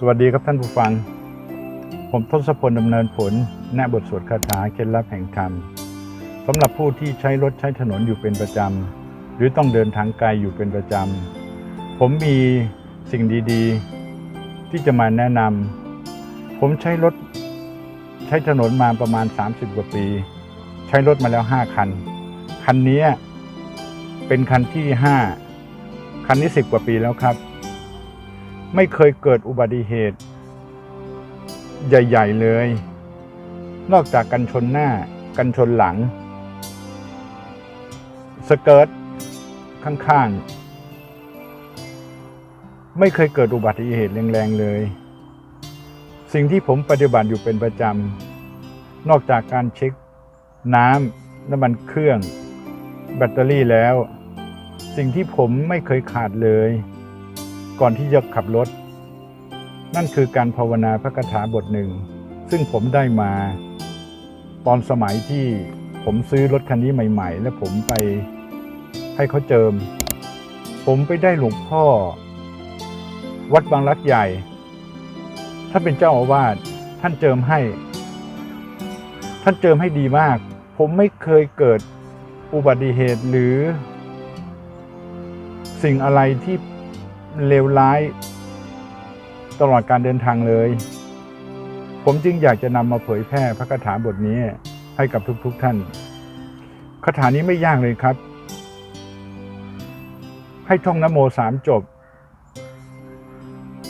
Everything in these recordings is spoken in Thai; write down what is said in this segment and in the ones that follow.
สวัสดีครับท่านผู้ฟัง ผมทศพลดำเนินผลแนะบทสวดคาถาเคล็ดลับแห่งธรรมสำหรับผู้ที่ใช้รถใช้ถนนอยู่เป็นประจำ หรือต้องเดินทางไกลอยู่เป็นประจำ ผมมีสิ่งดีๆ ที่จะมาแนะนำผมใช้รถใช้ถนนมาประมาณ 30 กว่าปี ใช้รถมาแล้ว 5 คัน คันนี้เป็นคันที่ 5 คันนี้ 10 กว่าปีแล้วครับ ไม่เคยเกิดอุบัติเหตุ ใหญ่ ๆ เลย นอกจากกันชนหน้า กันชนหลัง สเกิร์ตข้างๆ ไม่เคยเกิดอุบัติเหตุแรงๆเลย สิ่งที่ผมปฏิบัติอยู่เป็นประจำ นอกจากการเช็ค น้ำน้ำมันเครื่อง แบตเตอรี่แล้ว สิ่งที่ผมไม่เคยขาดเลย ก่อนที่จะขับรถ นั่นคือการภาวนาพระคาถาบทหนึ่ง ซึ่งผมได้มา ตอนสมัยที่ผมซื้อรถคันนี้ใหม่ ๆ แล้วผมไปให้เขาเจิม ผมไปได้หลวงพ่อ วัดบางรักใหญ่ ท่านเป็นเจ้าอาวาสท่านเจิมให้ ท่านเจิมให้ดีมาก ผมไม่เคยเกิดอุบัติเหตุหรือ สิ่งอะไรที่ เลวร้าย ตลอดการเดินทางเลย ผมจึงอยากจะนำมาเผยแพร่พระคาถาบทนี้ให้กับทุกๆทท่านคาถานี้ไม่ยากเลยครับ ให้ท่องนโมสามจบ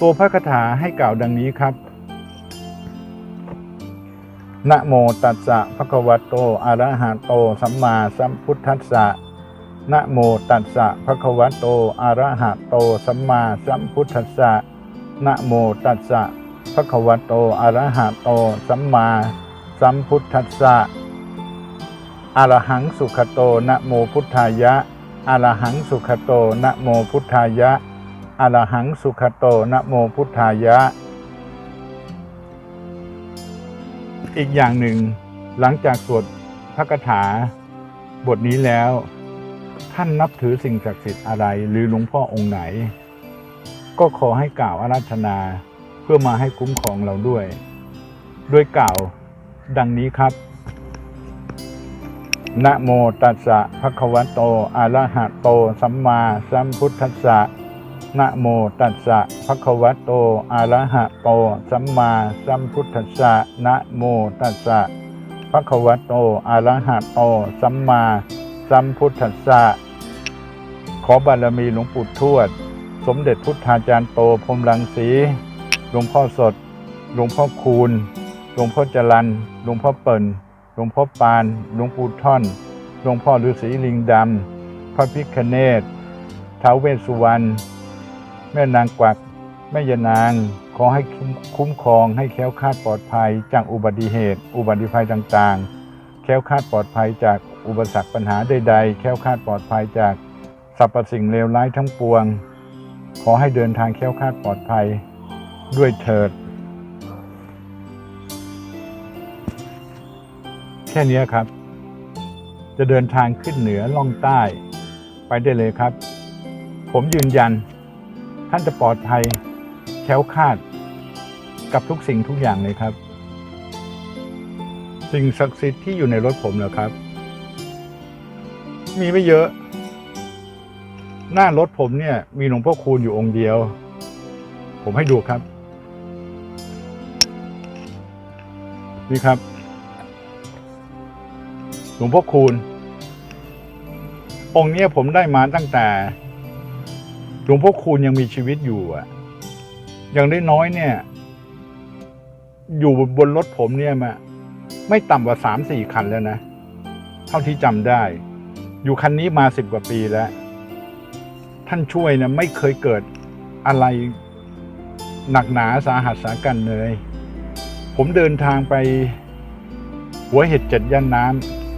ตัวพระคาถาให้กล่าวดังนี้ครับนะโมตัสสะภะคะวะโตอะระหะโต สัมมาสัมพุทธัสสะ นะโมตัสสะภะคะวะโตอะระหะโตสัมมาสัมพุทธัสสะนะโมตัสสะภะคะวะโตอะระหะโตสัมมาสัมพุทธัสสะอะระหังสุขโตนะโมพุทธายะอะระหังสุขโตนะโมพุทธายะอะระหังสุขโตนะโมพุทธายะ อีกอย่างหนึ่งหลังจากสวดพระคาถาบทนี้แล้ว ท่านนับถือสิ่งศักดิ์สิทธิ์อะไรหรือหลวงพ่อองค์ไหน ก็ขอให้กล่าวอาราธนาเพื่อมาให้คุ้มครองเราด้วยโดยกล่าวดังนี้ครับนะโมตัสสะภะคะวะโตอะระหะโต สัมมาสัมพุทธัสสะนะโมตัสสะภะคะวะโตอะระหะโต สัมมาสัมพุทธัสสะนะโมตัสสะภะคะวะโตอะระหะโต สัมมา สัมพุทธัสสะขอบารมีหลวงปู่ทวด สมเด็จพุทธาจารย์โตพรหมรังสีหลวงพ่อสด หลวงพ่อคูณ หลวงพ่อจรันหลวงพ่อเปิ่น หลวงพ่อปาน หลวงปู่ท่อน หลวงพ่อฤาษีลิงดำ พระพิคเนศท้าวเวสสุวรรณ แม่นางกวัก แม่ยานาง ขอให้คุ้มครองให้แค้วคลาดปลอดภัยจากอุบัติเหตุ อุบัติภัยต่างๆ แค้วคลาดปลอดภัยจาก อุปสรรคปัญหาใดๆ แค้วคาดปลอดภัยจากสรรพสิ่งเลวร้ายทั้งปวง ขอให้เดินทางแค้วคาดปลอดภัยด้วยเถิด แค่นี้ครับ จะเดินทางขึ้นเหนือล่องใต้ ไปได้เลยครับ ผมยืนยัน ท่านจะปลอดภัยแค้วคาด กับทุกสิ่งทุกอย่างเลยครับ สิ่งศักดิ์สิทธิ์ที่อยู่ในรถผมเหรอครับ มีไม่เยอะ หน้ารถผมเนี่ย มีหลวงพ่อคูณอยู่องค์เดียว ผมให้ดูครับ นี่ครับ หลวงพ่อคูณ องค์นี้ผมได้มาตั้งแต่ หลวงพ่อคูณยังมีชีวิตอยู่อะอย่างได้น้อยเนี่ย อยู่บนรถผมเนี่ยมาไม่ต่ำกว่าสามสี่คันแล้วนะ เท่าที่จำได้ อยู่คันนี้มาสิบกว่าปีแล้ว ท่านช่วยนะไม่เคยเกิดอะไรหนักหนาสาหัสสากันเลย ผมเดินทางไป หัวเห็ดเจ็ดย่านน้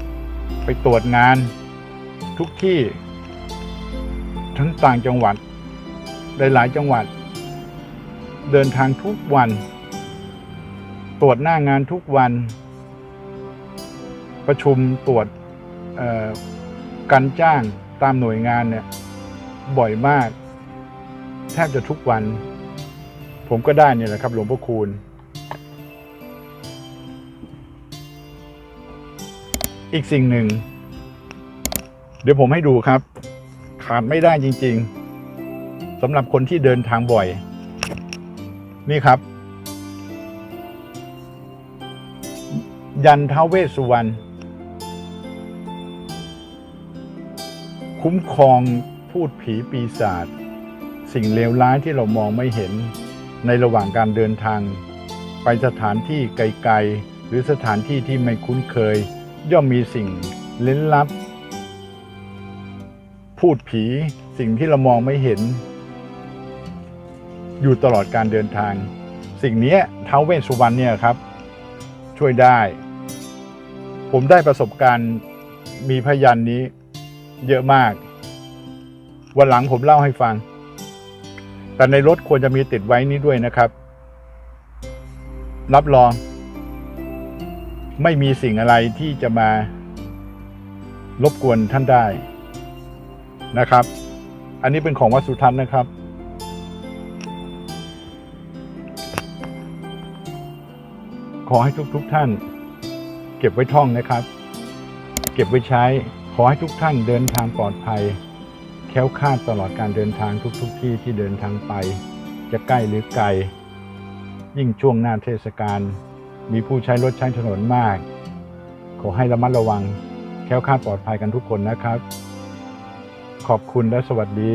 ำไปตรวจงาน ทุกที่ ทั้งต่างจังหวัด หลาย ๆ จังหวัด เดินทางทุกวัน ตรวจหน้างานทุกวัน ประชุมตรวจ การจ้างตามหน่วยงานเนี่ยบ่อยมาก แทบจะทุกวัน ผมก็ได้เนี่ยแหละครับ หลวงพ่อคูณ อีกสิ่งหนึ่ง เดี๋ยวผมให้ดูครับ ขาดไม่ได้จริง ๆสำหรับคนที่เดินทางบ่อย นี่ครับ ยันท้าเวสสุวรรณ คุ้มครองพูดผีปีศาจสิ่งเลวร้ายที่เรามองไม่เห็นในระหว่างการเดินทาง ไปสถานที่ไกลๆ หรือสถานที่ที่ไม่คุ้นเคย ย่อมมีสิ่งเล้นลับ พูดผีสิ่งที่เรามองไม่เห็น อยู่ตลอดการเดินทาง สิ่งนี้ท้าวเวสสุวรรณเนี่ยครับ ช่วยได้ ผมได้ประสบการณ์มีพยานนี้ เยอะมาก วันหลังผมเล่าให้ฟัง แต่ในรถควรจะมีติดไว้นี้ด้วยนะครับ รับรอง ไม่มีสิ่งอะไรที่จะมารบกวนท่านได้นะครับ อันนี้เป็นของวัดสุทัศน์นะครับ ขอให้ทุกๆทท่าน เก็บไว้ท่องนะครับ เก็บไว้ใช้ ขอให้ทุกท่านเดินทางปลอดภัย แค้วคลาดตลอดการเดินทางทุกๆทที่ที่เดินทางไป จะใกล้หรือไกล ยิ่งช่วงหน้าเทศกาลมีผู้ใช้รถใช้ถนนมาก ขอให้ระมัดระวัง แค้วคลาดปลอดภัยกันทุกคนนะครับ ขอบคุณและสวัสดี